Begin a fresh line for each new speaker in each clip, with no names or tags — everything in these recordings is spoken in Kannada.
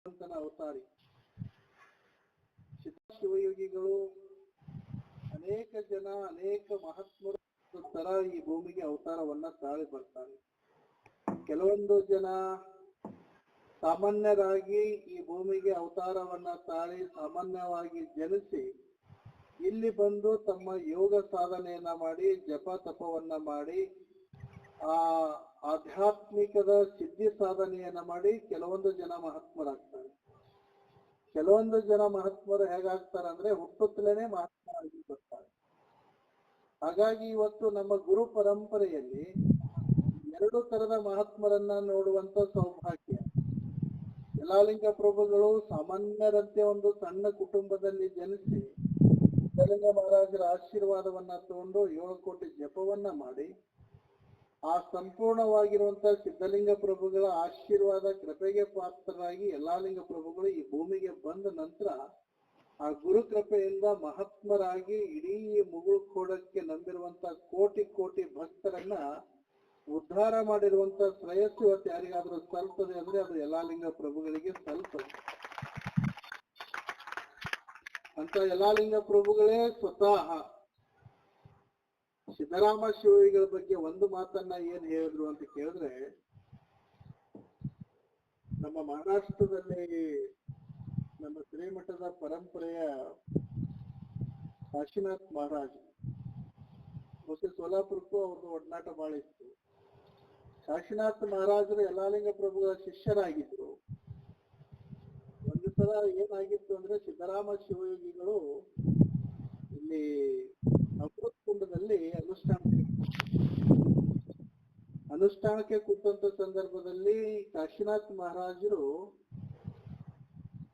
ಭಗವಂತನ ಅವತಾರಿ ಶಿವಯೋಗಿಗಳು ಅನೇಕ ಜನ, ಅನೇಕ ಮಹಾತ್ಮರು ತರ ಈ ಭೂಮಿಗೆ ಅವತಾರವನ್ನ ತಾಳಿ ಬರ್ತಾರೆ. ಕೆಲವೊಂದು ಜನ ಸಾಮಾನ್ಯರಾಗಿ ಈ ಭೂಮಿಗೆ ಅವತಾರವನ್ನ ತಾಳಿ ಸಾಮಾನ್ಯವಾಗಿ ಜನಿಸಿ ಇಲ್ಲಿ ಬಂದು ತಮ್ಮ ಯೋಗ ಸಾಧನೆಯನ್ನ ಮಾಡಿ, ಜಪ ತಪವನ್ನ ಮಾಡಿ, ಆ ಆಧ್ಯಾತ್ಮಿಕದ ಸಿದ್ಧಿ ಸಾಧನೆಯನ್ನ ಮಾಡಿ ಕೆಲವೊಂದು ಜನ ಮಹಾತ್ಮರಾಗ್ತಾರೆ. ಕೆಲವೊಂದು ಜನ ಮಹಾತ್ಮರು ಹೇಗಾಗ್ತಾರೆ ಅಂದ್ರೆ ಹುಟ್ಟುತ್ತಲೇನೆ ಮಹಾತ್ಮರಾಗಿ ಬರ್ತಾರೆ. ಹಾಗಾಗಿ ಇವತ್ತು ನಮ್ಮ ಗುರು ಪರಂಪರೆಯಲ್ಲಿ ಎರಡು ತರದ ಮಹಾತ್ಮರನ್ನ ನೋಡುವಂತ ಸೌಭಾಗ್ಯ. ಯಲಾಲಿಂಗ ಪ್ರಭುಗಳು ಸಾಮಾನ್ಯರಂತೆ ಒಂದು ಸಣ್ಣ ಕುಟುಂಬದಲ್ಲಿ ಜನಿಸಿ ಸಿದ್ಧಲಿಂಗ ಮಹಾರಾಜರ ಆಶೀರ್ವಾದವನ್ನ ತಗೊಂಡು ಏಳು ಕೋಟಿ ಜಪವನ್ನ ಮಾಡಿ ಆ ಸಂಪೂರ್ಣವಾಗಿರುವಂತ ಸಿದ್ಧಲಿಂಗ ಪ್ರಭುಗಳ ಆಶೀರ್ವಾದ ಕೃಪೆಗೆ ಪಾತ್ರರಾಗಿ ಯಲಾಲಿಂಗ ಪ್ರಭುಗಳು ಈ ಭೂಮಿಗೆ ಬಂದ ನಂತರ ಆ ಗುರು ಕೃಪೆಯಿಂದ ಮಹಾತ್ಮರಾಗಿ ಇಡೀ ಮುಗುಳು ಕೋಡಕ್ಕೆ ನಂಬಿರುವಂತ ಕೋಟಿ ಕೋಟಿ ಭಕ್ತರನ್ನ ಉದ್ಧಾರ ಮಾಡಿರುವಂತ ಶ್ರೇಯಸ್ಸು ಇವತ್ತು ಯಾರಿಗಾದ್ರೂ ಸಲ್ತದೆ ಅಂದ್ರೆ ಅದು ಯಲಾಲಿಂಗ ಪ್ರಭುಗಳಿಗೆ ಸಲ್ತದೆ ಅಂತ ಯಲಾಲಿಂಗ ಪ್ರಭುಗಳೇ ಸ್ವತಃ ಸಿದ್ದರಾಮ ಶಿವಗಳ ಬಗ್ಗೆ ಒಂದು ಮಾತನ್ನ ಏನ್ ಹೇಳಿದ್ರು ಅಂತ ಕೇಳಿದ್ರೆ, ನಮ್ಮ ಮಹಾರಾಷ್ಟ್ರದಲ್ಲಿ ನಮ್ಮ ಶ್ರೀಮಠದ ಪರಂಪರೆಯ ಕಾಶಿನಾಥ್ ಮಹಾರಾಜ್ ಮತ್ತೆ ಸೋಲಾಪುರಕ್ಕೂ ಅವ್ರದ್ದು ಒಡನಾಟ ಇತ್ತು. ಕಾಶಿನಾಥ್ ಮಹಾರಾಜರು ಯಲಾಲಿಂಗ ಪ್ರಭುಗಳ ಶಿಷ್ಯರಾಗಿದ್ರು. ಒಂದು ಸಲ ಏನಾಗಿತ್ತು ಅಂದ್ರೆ ಸಿದ್ದರಾಮ ಶಿವಯೋಗಿಗಳು ಇಲ್ಲಿ ಅಮೃತ ಕುಂಡದಲ್ಲಿ ಅನುಷ್ಠಾನಕ್ಕೆ ಅನುಷ್ಠಾನಕ್ಕೆ ಕೂತಂತ ಸಂದರ್ಭದಲ್ಲಿ ಕಾಶಿನಾಥ್ ಮಹಾರಾಜರು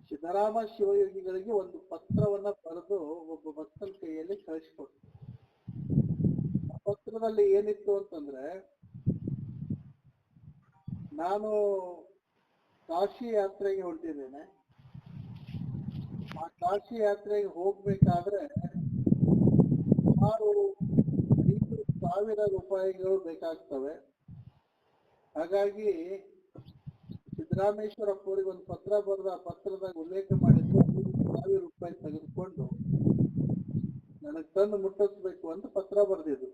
ಸಿದ್ದರಾಮ ಶಿವಯೋಗಿಗಳಿಗೆ ಒಂದು ಪತ್ರವನ್ನ ಬರೆದು ಒಬ್ಬ ಭಕ್ತನ ಕೈಯಲ್ಲಿ ಕಳಿಸಿಕೊಟ್ಟರು ಆ ಪತ್ರದಲ್ಲಿ ಏನಿತ್ತು ಅಂತಂದ್ರೆ, ನಾನು ಕಾಶಿ ಯಾತ್ರೆಗೆ ಹೊರಟಿದ್ದೇನೆ ಆ ಕಾಶಿ ಯಾತ್ರೆಗೆ ಹೋಗ್ಬೇಕಾದ್ರೆ ಸುಮಾರು ಐದು ಸಾವಿರ ರೂಪಾಯಿಗಳು ಬೇಕಾಗ್ತವೆ. ಹಾಗಾಗಿ ಸಿದ್ದರಾಮೇಶ್ವರಪ್ಪ ಅವರಿಗೆ ಒಂದು ಪತ್ರ ಬರೆದ ಪತ್ರದ ಉಲ್ಲೇಖ ಮಾಡಿದ್ರು ಸಾವಿರ ರೂಪಾಯಿ ತೆಗೆದುಕೊಂಡು ನನಗೆ ತಂದು ಮುಟ್ಟಿಸ್ಬೇಕು ಅಂತ ಪತ್ರ ಬರೆದಿದ್ರು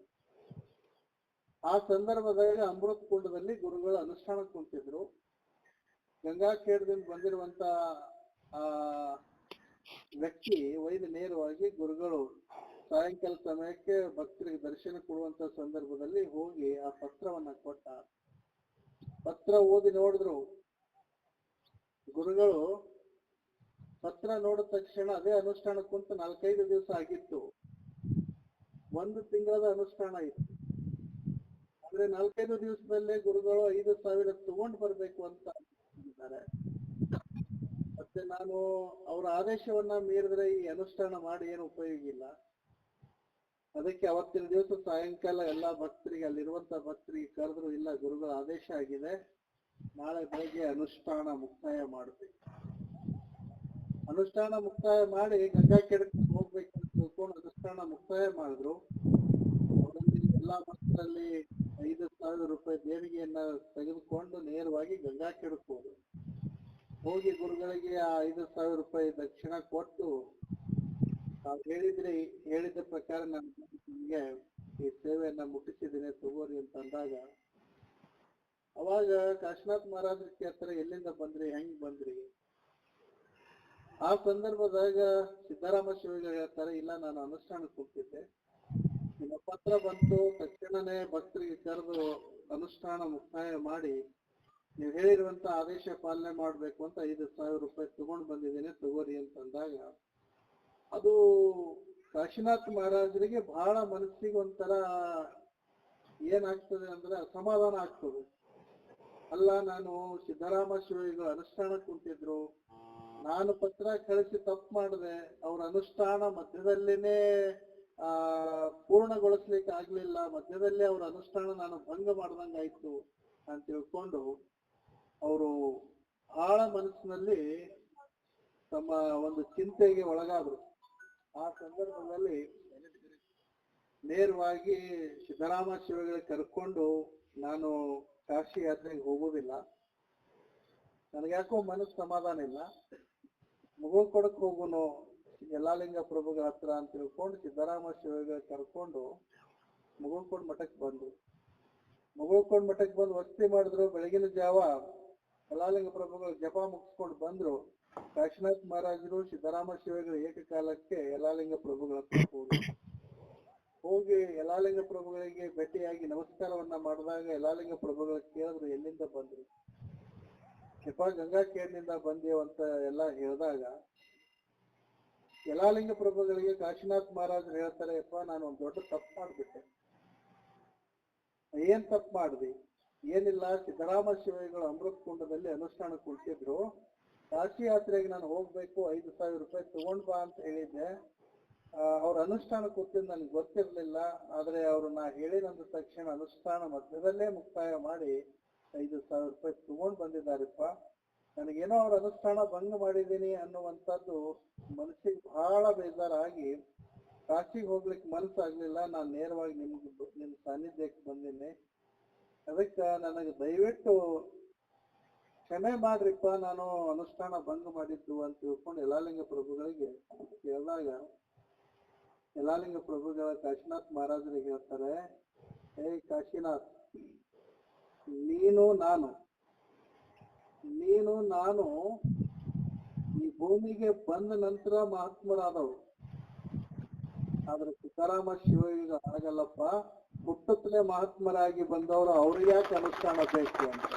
ಆ ಸಂದರ್ಭದಲ್ಲಿ ಅಮೃತ ಕುಂಡದಲ್ಲಿ ಗುರುಗಳು ಅನುಷ್ಠಾನ ಕುಂತಿದ್ರು ಗಂಗಾ ಖೇಡದಿಂದ ಬಂದಿರುವಂತ, ಆ, ವ್ಯಕ್ತಿ ವೈದ್ಯ ನೇರವಾಗಿ ಗುರುಗಳು ಸಾಯಂಕಾಲ ಸಮಯಕ್ಕೆ ಭಕ್ತರಿಗೆ ದರ್ಶನ ಕೊಡುವಂತ ಸಂದರ್ಭದಲ್ಲಿ ಹೋಗಿ ಆ ಪತ್ರವನ್ನ ಕೊಟ್ಟ. ಪತ್ರ ಓದಿ ನೋಡಿದ್ರು. ಗುರುಗಳು ಪತ್ರ ನೋಡಿದ ತಕ್ಷಣ ಅದೇ ಅನುಷ್ಠಾನ ಕುಂತ ನಾಲ್ಕೈದು ದಿವಸ ಆಗಿತ್ತು. ಒಂದು ತಿಂಗಳದ ಅನುಷ್ಠಾನ ಇತ್ತು. ಅಂದ್ರೆ ನಾಲ್ಕೈದು ದಿವಸದಲ್ಲೇ ಗುರುಗಳು ಐದು ಸಾವಿರ ತಗೊಂಡ್ ಬರ್ಬೇಕು ಅಂತ ಮತ್ತೆ ನಾನು ಅವರ ಆದೇಶವನ್ನ ಮೀರಿದ್ರೆ ಈ ಅನುಷ್ಠಾನ ಮಾಡಿ ಏನು ಉಪಯೋಗ ಇಲ್ಲ. ಅದಕ್ಕೆ ಅವತ್ತಿನ ದಿವಸ ಸಾಯಂಕಾಲ ಎಲ್ಲಾ ಭಕ್ತರಿಗೆ, ಅಲ್ಲಿರುವಂತ ಭಕ್ತರಿಗೆ ಕರೆದ್ರು, ಇಲ್ಲ ಗುರುಗಳ ಆದೇಶ ಆಗಿದೆ, ನಾಳೆ ಬೆಳಗ್ಗೆ ಅನುಷ್ಠಾನ ಮುಕ್ತಾಯ ಮಾಡಬೇಕು. ಅನುಷ್ಠಾನ ಮುಕ್ತಾಯ ಮಾಡಿ ಗಂಗಾ ಕೆಡಕ್ಕೆ ಹೋಗ್ಬೇಕಂತ ತಿಳ್ಕೊಂಡು ಅನುಷ್ಠಾನ ಮುಕ್ತಾಯ ಮಾಡಿದ್ರು. ಎಲ್ಲಾ ಭಕ್ತರಲ್ಲಿ ಐದು ಸಾವಿರ ರೂಪಾಯಿ ದೇಣಿಗೆಯನ್ನ ತೆಗೆದುಕೊಂಡು ನೇರವಾಗಿ ಗಂಗಾ ಕೆಡಕ್ಕೆ ಹೋದ್ರು. ಹೋಗಿ ಗುರುಗಳಿಗೆ ಆ ಐದು ಸಾವಿರ ರೂಪಾಯಿ ದಕ್ಷಿಣ ಕೊಟ್ಟು ತಾವು ಹೇಳಿದ್ರಿ, ಹೇಳಿದ ಪ್ರಕಾರ ನಾನು ನಿಮ್ಗೆ ಈ ಸೇವೆಯನ್ನ ಮುಟ್ಟಿಸಿದ್ದೀನಿ ತಗೋರಿ ಅಂತ ಅಂದಾಗ, ಅವಾಗ ಕಾಶ್ನಾಥ್ ಮಹಾರಾಜ್ ಕ್ಷೇತ್ರ ಎಲ್ಲಿಂದ ಬಂದ್ರಿ? ಹೆಂಗ್ ಬಂದ್ರಿ? ಆ ಸಂದರ್ಭದಾಗ ಸಿದ್ದರಾಮ ಶಿವಗಳು ಹೇಳ್ತಾರೆ, ಇಲ್ಲ, ನಾನು ಅನುಷ್ಠಾನಕ್ಕೆ ಹೋಗ್ತಿದ್ದೆ. ನಿಮ್ಮ ಪತ್ರ ಬಂತು, ತಕ್ಷಣನೇ ಭಕ್ತರಿಗೆ ಕರೆದು ಅನುಷ್ಠಾನ ಮುಕ್ತಾಯ ಮಾಡಿ, ನೀವು ಹೇಳಿರುವಂತ ಆದೇಶ ಪಾಲನೆ ಮಾಡ್ಬೇಕು ಅಂತ ಐದು ಸಾವಿರ ರೂಪಾಯಿ ತಗೊಂಡ್ ಬಂದಿದ್ದೀನಿ, ತಗೋರಿ ಅಂತ ಅಂದಾಗ ಅದು ಕಾಶಿನಾಥ್ ಮಹಾರಾಜರಿಗೆ ಬಹಳ ಮನಸ್ಸಿಗೆ ಒಂಥರ ಏನಾಗ್ತದೆ ಅಂದ್ರೆ ಅಸಮಾಧಾನ ಆಗ್ತದೆ. ಅಲ್ಲ, ನಾನು ಸಿದ್ದರಾಮ ಶಿವಗಳು ಅನುಷ್ಠಾನಕ್ಕೆ ಕುಂತಿದ್ರು. ನಾನು ಪತ್ರ ಕಳಿಸಿ ತಪ್ಪು ಮಾಡಿದೆ. ಅವ್ರ ಅನುಷ್ಠಾನ ಮಧ್ಯದಲ್ಲೇನೆ, ಆ, ಪೂರ್ಣಗೊಳಿಸ್ಲಿಕ್ಕೆ ಆಗ್ಲಿಲ್ಲ. ಮಧ್ಯದಲ್ಲೇ ಅವ್ರ ಅನುಷ್ಠಾನ ನಾನು ಭಂಗ ಮಾಡ್ದಂಗಾಯ್ತು ಅಂತ ತಿಳ್ಕೊಂಡು ಅವರು ಬಹಳ ಮನಸ್ಸಿನಲ್ಲಿ ತಮ್ಮ ಒಂದು ಚಿಂತೆಗೆ ಒಳಗಾದ್ರು. ಆ ಸಂದರ್ಭದಲ್ಲಿ ನೇರವಾಗಿ ಸಿದ್ದರಾಮ ಶಿವಗಳಿಗೆ ಕರ್ಕೊಂಡು ನಾನು ಕಾಶಿ ಯಾತ್ರೆಗೆ ಹೋಗೋದಿಲ್ಲ ನನಗೆ ಯಾಕೋ ಮನಸ್ಸು ಸಮಾಧಾನ ಇಲ್ಲ. ಮಗು ಕೊಡಕ್ ಹೋಗುನು ಯಲ್ಲಾಲಿಂಗ ಪ್ರಭುಗಳ ಹತ್ರ ಅಂತ ತಿಳ್ಕೊಂಡು ಸಿದ್ದರಾಮ ಶಿವಗಳ ಕರ್ಕೊಂಡು ಮುಗುಳ್ಕೋಡ್ ಮಠಕ್ಕೆ ಬಂದ್ರು ಮುಗುಳ್ಕೊಂಡು ಮಠಕ್ಕೆ ಬಂದು ವಸ್ತಿ ಮಾಡಿದ್ರು. ಬೆಳಗಿನ ಜಾವ ಯಲ್ಲಾಲಿಂಗ ಪ್ರಭುಗಳು ಜಪ ಮುಗಿಸ್ಕೊಂಡು ಬಂದ್ರು. ಕಾಶಿನಾಥ್ ಮಹಾರಾಜರು ಸಿದ್ದರಾಮ ಶಿವಗಳ ಏಕಕಾಲಕ್ಕೆ ಯಲಾಲಿಂಗ ಪ್ರಭುಗಳ ಹೋಗಿ ಯಲಾಲಿಂಗ ಪ್ರಭುಗಳಿಗೆ ಭೇಟಿಯಾಗಿ ನಮಸ್ಕಾರವನ್ನ ಮಾಡಿದಾಗ ಯಲಾಲಿಂಗ ಪ್ರಭುಗಳ ಕೇಳಿದ್ರು, ಎಲ್ಲಿಂದ ಬಂದ್ರು? ಕೃಪಾ ಗಂಗಾ ಕೇರ್ನಿಂದ ಬಂದೇವು ಅಂತ ಎಲ್ಲ ಹೇಳಿದಾಗ, ಯಲಾಲಿಂಗ ಪ್ರಭುಗಳಿಗೆ ಕಾಶಿನಾಥ್ ಮಹಾರಾಜರು ಹೇಳ್ತಾರೆ, ಯಪ್ಪ, ನಾನು ಒಂದ್ ದೊಡ್ಡ ತಪ್ಪು ಮಾಡ್ಬಿಟ್ಟೆ. ಏನ್ ತಪ್ಪು ಮಾಡಿದೆ? ಏನಿಲ್ಲ ಸಿದ್ದರಾಮ ಶಿವಗಳು ಅಮೃತ ಕುಂಡದಲ್ಲಿ ಅನುಷ್ಠಾನ ಕುಳಿತಿದ್ರು ಕಾಶಿ ಯಾತ್ರೆಗೆ ನಾನು ಹೋಗ್ಬೇಕು, ಐದು ಸಾವಿರ ರೂಪಾಯಿ ತಗೊಂಡ್ ಬಾ ಅಂತ ಹೇಳಿದ್ದೆ. ಅವ್ರ ಅನುಷ್ಠಾನ ಕೂತಿದ್ದು ನನ್ಗೆ ಗೊತ್ತಿರ್ಲಿಲ್ಲ, ಆದ್ರೆ ಅವ್ರು ನಾ ಹೇಳಿದಂದ ತಕ್ಷಣ ಅನುಷ್ಠಾನ ಮಧ್ಯದಲ್ಲೇ ಮುಕ್ತಾಯ ಮಾಡಿ ಐದು ಸಾವಿರ ರೂಪಾಯಿ ತಗೊಂಡ್ ಬಂದಿದ್ದಾರಪ್ಪ. ನನಗೇನೋ ಅವ್ರ ಅನುಷ್ಠಾನ ಭಂಗ ಮಾಡಿದ್ದೀನಿ ಅನ್ನುವಂಥದ್ದು ಮನಸ್ಸಿಗೆ ಬಹಳ ಬೇಜಾರಾಗಿ ಕಾಶಿಗೆ ಹೋಗ್ಲಿಕ್ಕೆ ಮನಸ್ಸಾಗ್ಲಿಲ್ಲ ನಾನು ನೇರವಾಗಿ ನಿಮ್ಗೆ ನಿಮ್ ಸಾನ್ನಿಧ್ಯಕ್ಕೆ ಬಂದಿನಿ. ಅದಕ್ಕೆ ನನಗೆ ದಯವಿಟ್ಟು ಕ್ಷಮೆ ಮಾಡ್ರಿಪ್ಪ, ನಾನು ಅನುಷ್ಠಾನ ಭಂಗ ಮಾಡಿದ್ದು ಅಂತ ತಿಳ್ಕೊಂಡು ಯಲಾಲಿಂಗ ಪ್ರಭುಗಳಿಗೆ ಕೇಳಿದಾಗ ಯಲಾಲಿಂಗ ಪ್ರಭುಗಳ ಕಾಶಿನಾಥ್ ಮಹಾರಾಜರಿಗೆ ಹೇಳ್ತಾರೆ ಏ ಕಾಶಿನಾಥ್, ನೀನು ನಾನು ನೀನು ನಾನು ಈ ಭೂಮಿಗೆ ಬಂದ ನಂತರ ಮಹಾತ್ಮರಾದವು. ಆದ್ರೆ ಸಿದ್ದರಾಮ ಶಿವಯುಗ ಆಗಲ್ಲಪ್ಪ ಹುಟ್ಟುತ್ತಲೇ ಮಹಾತ್ಮರಾಗಿ ಬಂದವರು ಅವ್ರಿಗೆ ಯಾಕೆ ಅನುಷ್ಠಾನ ಬೇಕು ಅಂತ?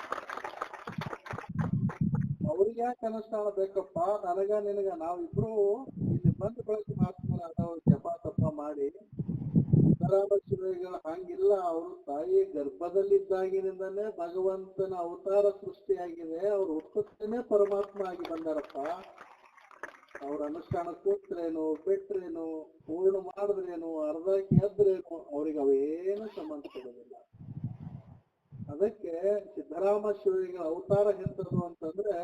ಯಾಕೆ ಅನುಷ್ಠಾನ ಬೇಕಪ್ಪ ನನಗ ನಿನಗ ನಾವಿಬ್ರು ಇಲ್ಲಿ ಬಂದು ಬಳಸಿ ಮಹಾತ್ಮರಾದವ್ರು ಜಪ ತಪ ಮಾಡಿ ಶಿವಯುಗ ಹಂಗಿಲ್ಲ. ಅವರು ತಾಯಿ ಗರ್ಭದಲ್ಲಿದ್ದಾಗಿನಿಂದನೇ ಭಗವಂತನ ಅವತಾರ ಸೃಷ್ಟಿಯಾಗಿದೆ. ಅವ್ರ ಹುಟ್ಟುತ್ತೇನೆ ಪರಮಾತ್ಮ ಆಗಿ ಬಂದಾರಪ್ಪ. ಅವ್ರ ಅನುಷ್ಠಾನ ಕೂತ್ರೇನು ಬಿಟ್ರೇನು, ಪೂರ್ಣ ಮಾಡಿದ್ರೇನು, ಅರ್ಧ ಎದ್ರೇನು ಅವ್ರಿಗೆ ಅವೇನು ಸಂಬಂಧ ಪಡೋದಿಲ್ಲ. ಅದಕ್ಕೆ ಸಿದ್ದರಾಮ ಶಿವರಿಗೆ ಅವತಾರ ಹೆಸರು ಅಂತಂದ್ರೆ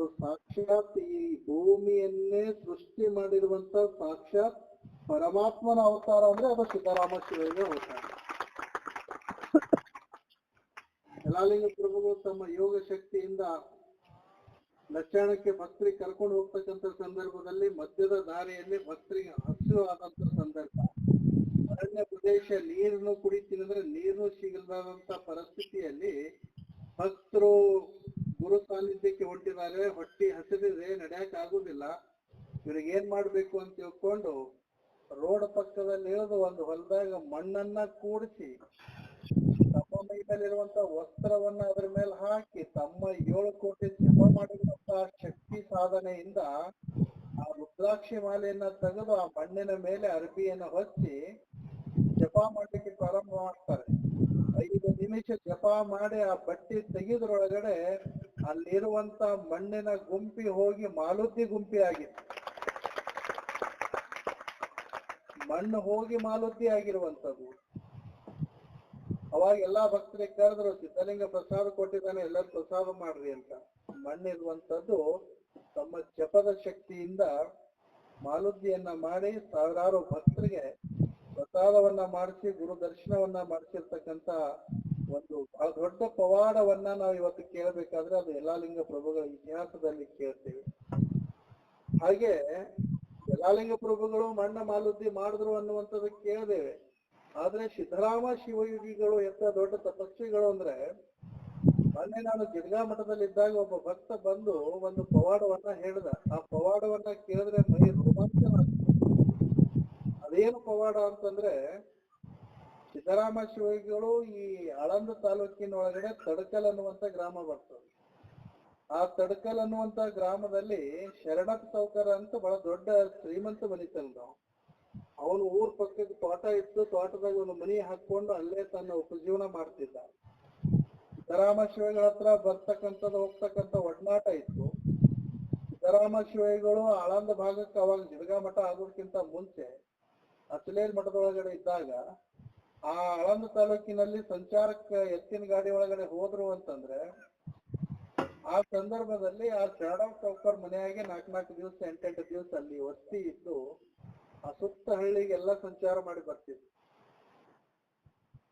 ಅದು ಸಾಕ್ಷಾತ್ ಈ ಭೂಮಿಯನ್ನೇ ಸೃಷ್ಟಿ ಮಾಡಿರುವಂತ ಸಾಕ್ಷಾತ್ ಪರಮಾತ್ಮನ ಅವತಾರ ಅಂದ್ರೆ ಅದು ಸಿದ್ದರಾಮ ಶಿವರಿಗೆ ಅವತಾರ. ಯಲಾಲಿಂಗ ಪ್ರಭುಗಳು ತಮ್ಮ ಯೋಗ ಶಕ್ತಿಯಿಂದ ಲಕ್ಷಣಕ್ಕೆ ಭಕ್ತರಿಗೆ ಕರ್ಕೊಂಡು ಹೋಗ್ತಕ್ಕಂಥ ಸಂದರ್ಭದಲ್ಲಿ ಮಧ್ಯದ ದಾರಿಯಲ್ಲಿ ಭಕ್ತರಿಗೆ ಹಸಿರು ಆದಂತ ಸಂದರ್ಭ. ಅರಣ್ಯ ಪ್ರದೇಶ ನೀರನ್ನು ಕುಡಿತೀನಿ ಅಂದ್ರೆ ನೀರು ಸಿಗಲ್ದಾದಂತ ಪರಿಸ್ಥಿತಿಯಲ್ಲಿ ಭಕ್ತರು ಗುರು ಸಾನ್ನಿಧ್ಯಕ್ಕೆ ಹೊಂಟಿದ್ದಾರೆ, ಹೊಟ್ಟಿ ಹಸಿರಿದೆ ನಡೆಯಕ್ ಆಗುದಿಲ್ಲ. ಇವ್ರಿಗೆ ಏನ್ ಮಾಡ್ಬೇಕು ಅಂತ ತಿಳ್ಕೊಂಡು ರೋಡ್ ಪಕ್ಕದಲ್ಲಿ ಇಳಿದು ಒಂದು ಹೊಲದಾಗ ಮಣ್ಣನ್ನ ಕೂಡಿಸಿ, ತಮ್ಮ ಮೈ ವಸ್ತ್ರವನ್ನ ಅದ್ರ ಮೇಲೆ ಹಾಕಿ, ತಮ್ಮ ಏಳು ಕೋಟಿ ಜಪ ಮಾಡಿರುವಂತ ಶಕ್ತಿ ಸಾಧನೆಯಿಂದ ಆ ರುದ್ರಾಕ್ಷಿ ಮಾಲೆಯನ್ನ ತೆಗೆದು ಆ ಮಣ್ಣಿನ ಮೇಲೆ ಅರಬಿಯನ್ನು ಹೊಚ್ಚಿ ಜಪ ಮಾಡ್ಲಿಕ್ಕೆ ಪ್ರಾರಂಭ ಮಾಡ್ತಾರೆ. ಐದು ನಿಮಿಷ ಜಪ ಮಾಡಿ ಆ ಬಟ್ಟಿ ತೆಗೆದ್ರೊಳಗಡೆ ಅಲ್ಲಿರುವಂತ ಮಣ್ಣಿನ ಗುಂಪಿ ಹೋಗಿ ಮಾಲುದ್ದಿ ಗುಂಪಿ ಆಗಿತ್ತು. ಮಣ್ಣು ಹೋಗಿ ಮಾಲುದ್ದಿ ಆಗಿರುವಂತದ್ದು ಅವಾಗ ಎಲ್ಲಾ ಭಕ್ತರಿಗೆ ಕರೆದ್ರು ಸಿದ್ಧಲಿಂಗ ಪ್ರಸಾದ ಕೊಟ್ಟಿದ್ದಾನೆ, ಎಲ್ಲರೂ ಪ್ರಸಾದ ಮಾಡ್ರಿ ಅಂತ. ಮಣ್ಣಿರುವಂತದ್ದು ತಮ್ಮ ಜಪದ ಶಕ್ತಿಯಿಂದ ಮಾಲುದ್ದಿಯನ್ನ ಮಾಡಿ ಸಾವಿರಾರು ಭಕ್ತರಿಗೆ ಪ್ರಸಾದವನ್ನ ಮಾಡಿಸಿ, ಗುರು ದರ್ಶನವನ್ನ ಮಾಡಿಸಿರ್ತಕ್ಕಂತ ಒಂದು ದೊಡ್ಡ ಪವಾಡವನ್ನ ನಾವು ಇವತ್ತು ಕೇಳಬೇಕಾದ್ರೆ ಅದು ಯಲಾಲಿಂಗ ಪ್ರಭುಗಳ ಇತಿಹಾಸದಲ್ಲಿ ಕೇಳ್ತೇವೆ. ಹಾಗೆ ಯಲಾಲಿಂಗ ಪ್ರಭುಗಳು ಮಣ್ಣ ಮಾಲುದ್ದಿ ಮಾಡಿದ್ರು ಅನ್ನುವಂಥದ್ದು ಕೇಳಿದೇವೆ. ಆದ್ರೆ ಸಿದ್ದರಾಮ ಶಿವಯೋಗಿಗಳು ಎಂತ ದೊಡ್ಡ ತಪಸ್ವಿಗಳು ಅಂದ್ರೆ, ಮೊನ್ನೆ ನಾನು ಗಿರ್ಗಾ ಮಠದಲ್ಲಿ ಇದ್ದಾಗ ಒಬ್ಬ ಭಕ್ತ ಬಂದು ಒಂದು ಪವಾಡವನ್ನ ಹೇಳ್ದ. ಆ ಪವಾಡವನ್ನ ಕೇಳಿದ್ರೆ ಮೈ ರೋಮಾಂಚನ. ಅದೇನು ಪವಾಡ ಅಂತಂದ್ರೆ ಸಿದ್ದರಾಮ ಶಿವಯೋಗಿಗಳು ಈ ಆಳಂದ ತಾಲೂಕಿನ ಒಳಗಡೆ ತಡಕಲ್ ಅನ್ನುವಂತ ಗ್ರಾಮ ಬರ್ತದೆ. ಆ ತಡಕಲ್ ಅನ್ನುವಂತ ಗ್ರಾಮದಲ್ಲಿ ಶರಣಪ್ಪ ಸೌಕರ ಅಂತ ಬಹಳ ದೊಡ್ಡ ಶ್ರೀಮಂತ ಮನಿತನ ಅವನು. ಊರ್ ಪಕ್ಕಕ್ಕೆ ತೋಟ ಇತ್ತು ತೋಟದಾಗ ಒಂದು ಮನಿ ಹಾಕೊಂಡು ಅಲ್ಲೇ ತನ್ನ ಉಪಜೀವನ ಮಾಡ್ತಿದ್ದ ಸಿದ್ದರಾಮ ಶಿವಗಳ ಹತ್ರ ಬರ್ತಕ್ಕಂಥದ್ದು ಹೋಗ್ತಕ್ಕಂಥ ಒಡನಾಟ ಇತ್ತು. ಸಿದ್ದರಾಮ ಶಿವಗಳು ಆಳಂದ ಭಾಗಕ್ಕೆ ಅವಾಗ ಜಿಡಗಾ ಮಠ ಆಗೋದಕ್ಕಿಂತ ಮುಂಚೆ ಅಸಲೇರ್ ಮಠದೊಳಗಡೆ ಇದ್ದಾಗ ಆ ಆಳಂದ ತಾಲೂಕಿನಲ್ಲಿ ಸಂಚಾರಕ್ಕೆ ಎತ್ತಿನ ಗಾಡಿ ಒಳಗಡೆ ಹೋದ್ರು ಅಂತಂದ್ರೆ, ಆ ಸಂದರ್ಭದಲ್ಲಿ ಆ ಶರಣಪ್ಪ ಚೌಕರ್ ಮನೆಯಾಗೆ ನಾಲ್ಕ್ ನಾಲ್ಕು ದಿವಸ, ಎಂಟೆಂಟು ದಿವಸ ಅಲ್ಲಿ ವಸ್ತಿ ಇದ್ದು, ಆ ಸುತ್ತ ಹಳ್ಳಿಗೆಲ್ಲ ಸಂಚಾರ ಮಾಡಿ ಬರ್ತಿದ್ರು.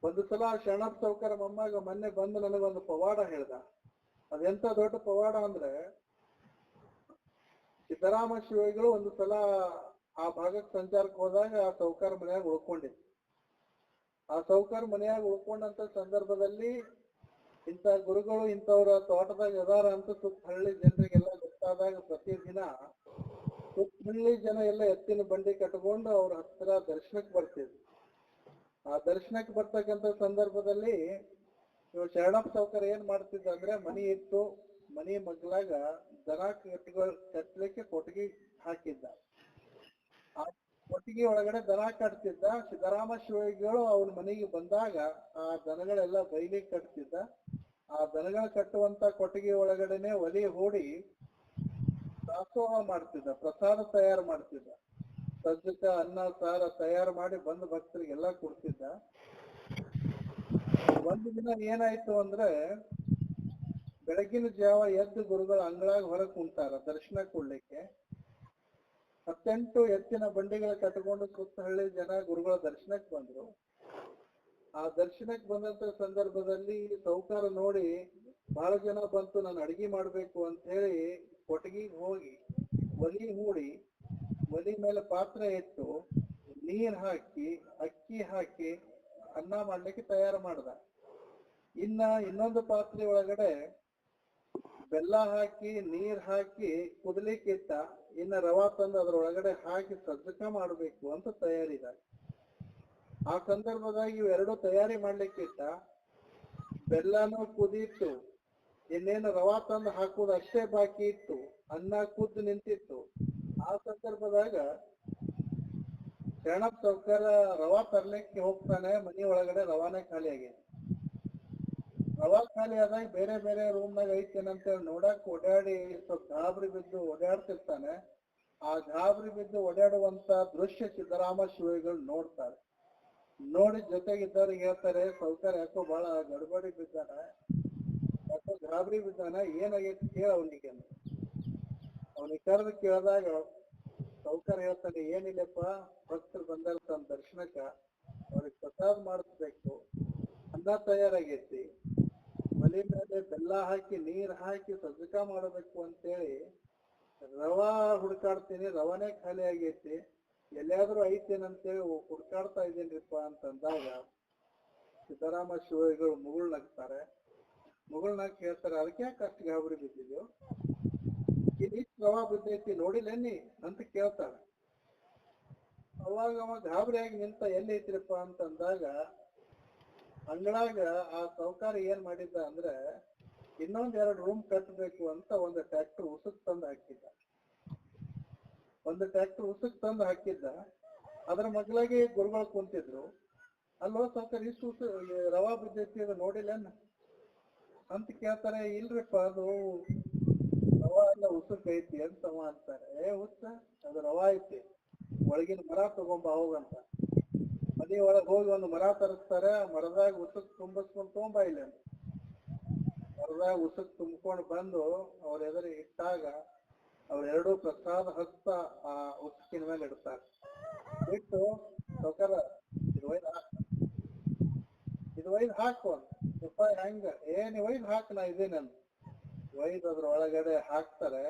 ಒಂದು ಸಲ ಶರಣಪ್ಪ ಚೌಕರ ಮೊಮ್ಮಗ ಮೊನ್ನೆ ಬಂದು ನನಗೊಂದು ಪವಾಡ ಹೇಳ್ದ. ಅದೆಂತ ದೊಡ್ಡ ಪವಾಡ ಅಂದ್ರೆ ಸಿದ್ದರಾಮ ಶಿವಗಳು ಒಂದು ಸಲ ಆ ಭಾಗಕ್ಕೆ ಸಂಚಾರಕ್ಕೆ ಹೋದಾಗ ಆ ಸೌಕಾರ ಮನೆಯಾಗ ಉಳ್ಕೊಂಡಿದ್ರು. ಆ ಸೌಕರ್ ಮನೆಯಾಗ ಉಳ್ಕೊಂಡಂತ ಸಂದರ್ಭದಲ್ಲಿ ಇಂತ ಗುರುಗಳು ಇಂಥವ್ರ ತೋಟದಾಗ ಅದಾರ ಅಂತ ಸುತ್ತ ಹಳ್ಳಿ ಜನರಿಗೆಲ್ಲ ಗೊತ್ತಾದಾಗ ಪ್ರತಿದಿನ ಸುತ್ತ ಹಳ್ಳಿ ಜನ ಎಲ್ಲ ಎತ್ತಿನ ಬಂಡಿ ಕಟ್ಕೊಂಡು ಅವ್ರ ಹತ್ರ ದರ್ಶನಕ್ಕೆ ಬರ್ತಿದ್ರು ಆ ದರ್ಶನಕ್ಕೆ ಬರ್ತಕ್ಕಂಥ ಸಂದರ್ಭದಲ್ಲಿ ಇವ್ ಶರಣಪ್ಪ ಸೌಕರ್ ಏನ್ ಮಾಡ್ತಿದ್ದ ಅಂದ್ರೆ ಮನಿ ಇತ್ತು, ಮನಿ ಮಗ್ಲಾಗ ದನ ಕಟ್ಗಳು ಕಟ್ಲಿಕ್ಕೆ ಕೊಟ್ಟಿಗೆ ಹಾಕಿದ್ದ. ಕೊಟ್ಟಿಗೆ ಒಳಗಡೆ ದನ ಕಟ್ತಿದ್ದ ಸಿದ್ದರಾಮ ಶಿವಗಳು ಅವನ ಮನೆಗೆ ಬಂದಾಗ ಆ ದನಗಳೆಲ್ಲ ಬೈಲಿ ಕಟ್ತಿದ್ದ. ಆ ದನಗಳ ಕಟ್ಟುವಂತ ಕೊಟ್ಟಿಗೆ ಒಳಗಡೆನೆ ಒಲಿ ಹೂಡಿ ದಾಸೋಹ ಮಾಡ್ತಿದ್ದ, ಪ್ರಸಾದ ತಯಾರು ಮಾಡ್ತಿದ್ದ. ಸಜ್ಜಕ, ಅನ್ನ, ಸಾರ ತಯಾರು ಮಾಡಿ ಬಂದ ಭಕ್ತರಿಗೆಲ್ಲ ಕೊಡ್ತಿದ್ದ. ಒಂದು ದಿನ ಏನಾಯ್ತು ಅಂದ್ರೆ ಬೆಳಗಿನ ಜಾವ ಎದ್ದು ಗುರುಗಳು ಅಂಗಳಾಗ ಹೊರಗೆ ಕುಂತಾರ ದರ್ಶನ ಕೊಡ್ಲಿಕ್ಕೆ. ಹತ್ತೆಂಟು ಎತ್ತಿನ ಬಂಡಿಗಳ ಕಟ್ಕೊಂಡು ಸುತ್ತ ಹಳ್ಳಿ ಜನ ಗುರುಗಳ ದರ್ಶನಕ್ಕೆ ಬಂದ್ರು. ಆ ದರ್ಶನಕ್ಕೆ ಬಂದಂತ ಸಂದರ್ಭದಲ್ಲಿ ಸೌಕಾರ ನೋಡಿ ಬಹಳ ಜನ ಬಂತು, ನಾನು ಅಡಿಗೆ ಮಾಡ್ಬೇಕು ಅಂತ ಹೇಳಿ ಕೊಟ್ಟಿಗೆಗೆ ಹೋಗಿ, ಒಲಿ ಹೂಡಿ, ಒಲಿ ಮೇಲೆ ಪಾತ್ರೆ ಇಟ್ಟು ನೀರ್ ಹಾಕಿ, ಅಕ್ಕಿ ಹಾಕಿ ಅನ್ನ ಮಾಡ್ಲಿಕ್ಕೆ ತಯಾರು ಮಾಡ್ದ. ಇನ್ನ ಇನ್ನೊಂದು ಪಾತ್ರೆ ಒಳಗಡೆ ಬೆಲ್ಲ ಹಾಕಿ, ನೀರ್ ಹಾಕಿ ಕುದಲಿಕ್ಕೆ ಇಟ್ಟ. ಇನ್ನ ರವಾ ತಂದು ಅದ್ರ ಒಳಗಡೆ ಹಾಕಿ ಸಜ್ಜಕ ಮಾಡಬೇಕು ಅಂತ ತಯಾರಿದಾಗ ಆ ಸಂದರ್ಭದಾಗ ಇವೆರಡು ತಯಾರಿ ಮಾಡ್ಲಿಕ್ಕಿಟ್ಟ ಬೆಲ್ಲನೂ ಕುದಿತ್ತು, ಇನ್ನೇನು ರವಾ ತಂದು ಹಾಕುದು ಅಷ್ಟೇ ಬಾಕಿ ಇತ್ತು, ಅನ್ನ ಕುದ್ದು ನಿಂತಿತ್ತು. ಆ ಸಂದರ್ಭದಾಗ ಶರಣಪ್ಪ ಸೌಕರ್ಯ ರವಾ ತರ್ಲಿಕ್ಕೆ ಹೋಗ್ತಾನೆ, ಮನಿ ಒಳಗಡೆ ರವಾನೆ ಖಾಲಿ ಆಗೈತಿ ರವಾ ಖಾಲಿ ಆದಾಗ ಬೇರೆ ಬೇರೆ ರೂಮ್ನಾಗ ಐತೇನಂತ ನೋಡಕ್ ಓಡಾಡಿ ಸ್ವಲ್ಪ ಗಾಬರಿ ಬಿದ್ದು ಓಡಾಡ್ತಿರ್ತಾನೆ. ಆ ಗಾಬರಿ ಬಿದ್ದು ಓಡಾಡುವಂತ ದೃಶ್ಯ ಸಿದ್ದರಾಮ ಶಿವಗಳು ನೋಡ್ತಾರೆ. ನೋಡಿ ಜೊತೆಗಿದ್ದವ್ರಿಗೆ ಹೇಳ್ತಾರೆ, ಸೌಕರ್ ಯಾಕೋ ಬಹಳ ಗಡ್ಬಡಿ ಬಿದ್ದಾನೆ, ಯಾಕೋ ಗಾಬರಿ ಬಿದ್ದಾನೆ, ಏನಾಗೈತಿ ಕೇಳ ಅವನಿಗೆ. ಅವನಿಗೆ ಕರೆದು ಕೇಳಿದಾಗ ಸೌಕರ್ ಹೇಳ್ತಾನೆ, ಏನಿಲ್ಲಪ್ಪ, ಭಕ್ತರು ಬಂದಾರ ತನ್ನ ದರ್ಶನಕ್ಕ ಅವ್ರಿಗೆ ಪ್ರಸಾದ ಮಾಡಿಸ್ಬೇಕು, ಅನ್ನ ತಯಾರಾಗೈತಿ. ಒಲಿ ಮೇಲೆ ಬೆಲ್ಲ ಹಾಕಿ, ನೀರ್ ಹಾಕಿ ಸಜ್ಜಕ ಮಾಡಬೇಕು ಅಂತೇಳಿ ರವಾ ಹುಡ್ಕಾಡ್ತೀನಿ. ರವಾನೇ ಖಾಲಿ ಆಗೈತಿ. ಎಲ್ಲಿಯಾದ್ರೂ ಐತೇನಂತೇಳಿ ಹುಡ್ಕಾಡ್ತಾ ಇದ್ದೀನಿಪ್ಪ ಅಂತಂದಾಗ ಸಿದ್ದರಾಮ ಶಿವಗಳು ಮುಗುಳ್ ನಗ್ತಾರೆ. ಮುಗುಳ್ ನಗ್ ಹೇಳ್ತಾರೆ ಅದಕ್ಕೆ ಕಷ್ಟ ಗಾಬರಿ ಬಿದ್ದಿದ್ಯೋ? ಇಲ್ಲಿ ಇಷ್ಟ್ ರವಾ ಬಿದ್ದೈತಿ ನೋಡಿಲ್ಲೇನಿ ಅಂತ ಕೇಳ್ತಾರೆ. ಅವಾಗ ಅವ ಗಾಬರಿಯಾಗಿ ನಿಂತ ಎಲ್ಲಿ ಐತ್ರಿಪ್ಪ ಅಂತಂದಾಗ ಅಂಗಳಾಗ ಆ ಸೌಕಾರ ಏನ್ ಮಾಡಿದ್ದ ಅಂದ್ರೆ ಇನ್ನೊಂದ್ ಎರಡು ರೂಮ್ ಕಟ್ಟಬೇಕು ಅಂತ ಒಂದು ಟ್ರ್ಯಾಕ್ಟರ್ ಉಸುಕ್ ತಂದು ಹಾಕಿದ್ದ. ಒಂದು ಟ್ರ್ಯಾಕ್ಟರ್ ಉಸುಕ್ ತಂದು ಹಾಕಿದ್ದ. ಅದ್ರ ಮಗ್ಲಾಗೆ ಗುರುಗಳು ಕುಂತಿದ್ರು. ಅಲ್ಲೋ ಸೌಕರ್ ಇಷ್ಟು ಉಸು ರವಾ ಬಿದ್ದೈತಿ ಅದು ನೋಡಿಲ್ಲೇನ ಅಂತ ಕೇಳ್ತಾರೆ, ಇಲ್ರಿಪ್ಪ ಅದು ರವಾ ಎಲ್ಲ ಉಸುಕ್ ಐತಿ ಅಂತ ಅಂತಾರೆ. ಏ ಉತ್ತ ಅದು ರವಾ ಐತಿ. ಒಳಗಿನ ಮರ ತಗೊಂಬ ಹೋಗಂತ ಮನೆ ಒಳಗ್ ಹೋಗಿ ಒಂದು ಮರ ತರಿಸ್ತಾರೆ. ಮರದಾಗ ಉಸುಕ್ ತುಂಬಿಸ್ಕೊಂಡು ತುಂಬ ಇಲ್ಲ. ಮರದಾಗ ಉಸಕ್ ತುಂಬ್ಕೊಂಡ್ ಬಂದು ಅವ್ರ ಎದುರು ಇಟ್ಟಾಗ ಅವ್ರೆರಡು ಪ್ರಸಾದ ಹಸ್ತ ಆ ಉಸುಕಿನ ಮೇಲೆ ಇಡ್ತಾರೆ. ಇಟ್ಟು ಸೌಕರ ಇದು ಒಯ್ದು ಹಾಕ. ಇದು ಒಯ್ದು ಹಾಕು. ರೂಪಾಯಿ ಹೆಂಗ? ಏನ್ ಒಯ್ದು ಹಾಕ್ ನಾ ಇದೇನನ್ ಒಯ್ದು ಅದ್ರ ಒಳಗಡೆ ಹಾಕ್ತಾರೆ.